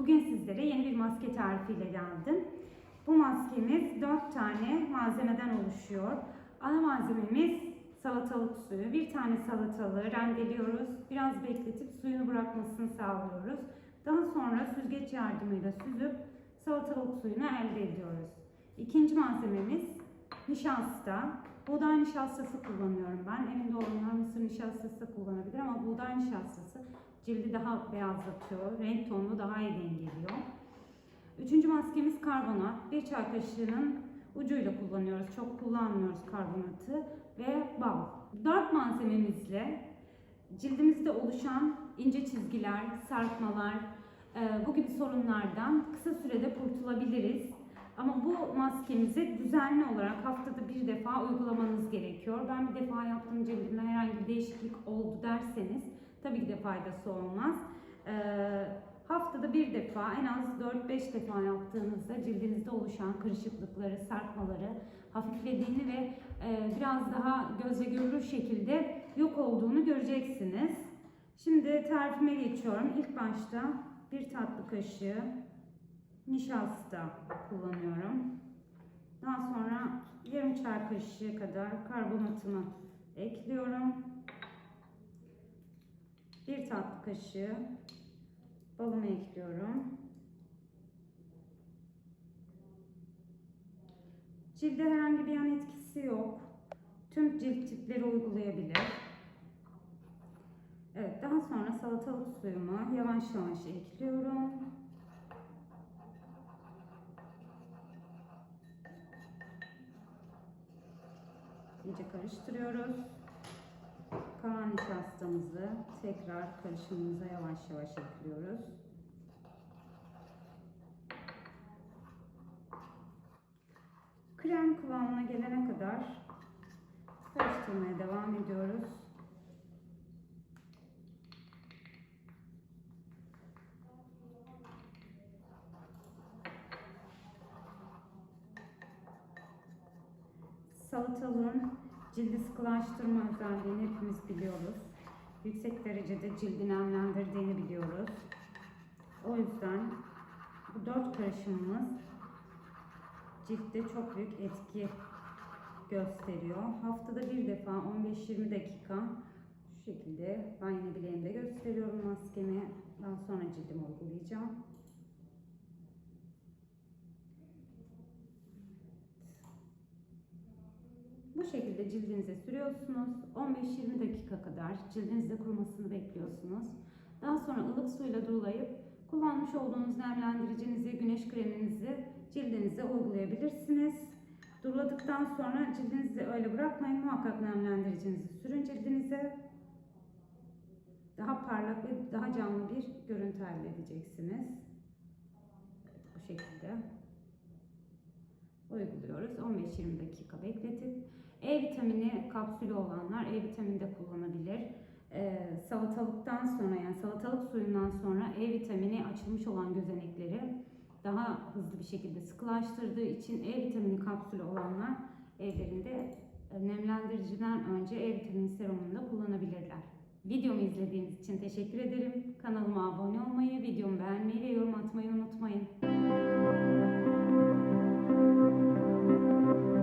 Bugün sizlere yeni bir maske tarifiyle geldim. Bu maskemiz 4 tane malzemeden oluşuyor. Ana malzememiz salatalık suyu. Bir tane salatalığı rendeliyoruz. Biraz bekletip suyunu bırakmasını sağlıyoruz. Daha sonra süzgeç yardımıyla süzüp salatalık suyunu elde ediyoruz. İkinci malzememiz nişasta. Buğday nişastası kullanıyorum ben. Evinde olanlar mısır nişastası da kullanabilir ama buğday nişastası cildi daha beyazlatıyor, renk tonunu daha iyi dengeliyor. Üçüncü maskemiz karbonat. Bir çay kaşığının ucuyla kullanıyoruz. Çok kullanmıyoruz karbonatı ve bal. Dört malzememizle cildimizde oluşan ince çizgiler, sarkmalar, e, bu gibi sorunlardan kısa sürede kurtulabiliriz. Ama bu maskemizi düzenli olarak haftada bir defa uygulamanız gerekiyor. Ben bir defa yaptım cildimde herhangi bir değişiklik oldu derseniz tabii ki de faydası olmaz. Ee, haftada bir defa en az 4-5 defa yaptığınızda cildinizde oluşan kırışıklıkları, sarkmaları hafiflediğini ve e, biraz daha gözle görülür şekilde yok olduğunu göreceksiniz. Şimdi tarifime geçiyorum. İlk başta bir tatlı kaşığı nişasta kullanıyorum. Daha sonra yarım çay kaşığı kadar karbonatımı ekliyorum. Bir tatlı kaşığı balımı ekliyorum. Cilde herhangi bir yan etkisi yok. Tüm cilt tipleri uygulayabilir. Evet, daha sonra salatalık suyumu yavaş yavaş ekliyorum. İyice karıştırıyoruz. Kalan nişastamızı tekrar karışımımıza yavaş yavaş ekliyoruz. Krem kıvamına gelene kadar karıştırmaya devam ediyoruz. Salatalığın cildi sıkılaştırma özelliğini hepimiz biliyoruz. Yüksek derecede cildi nemlendirdiğini biliyoruz. O yüzden bu dört karışımımız ciltte çok büyük etki gösteriyor. Haftada bir defa 15-20 dakika şu şekilde ben yine bileğimde gösteriyorum maskemi. Daha sonra cildime uygulayacağım. Bu şekilde cildinize sürüyorsunuz. 15-20 dakika kadar cildinizde kurumasını bekliyorsunuz. Daha sonra ılık suyla durulayıp kullanmış olduğunuz nemlendiricinizi, güneş kreminizi cildinize uygulayabilirsiniz. Duruladıktan sonra cildinizi öyle bırakmayın. Muhakkak nemlendiricinizi sürün cildinize. Daha parlak ve daha canlı bir görüntü elde edeceksiniz. Evet, bu şekilde uyguluyoruz. 15-20 dakika bekletip E vitamini kapsülü olanlar E vitamini de kullanabilir. Ee, salatalıktan sonra yani salatalık suyundan sonra E vitamini açılmış olan gözenekleri daha hızlı bir şekilde sıkılaştırdığı için E vitamini kapsülü olanlar evlerinde e, nemlendiriciden önce E vitamini serumunu da kullanabilirler. Videomu izlediğiniz için teşekkür ederim. Kanalıma abone olmayı, videomu beğenmeyi ve yorum atmayı unutmayın.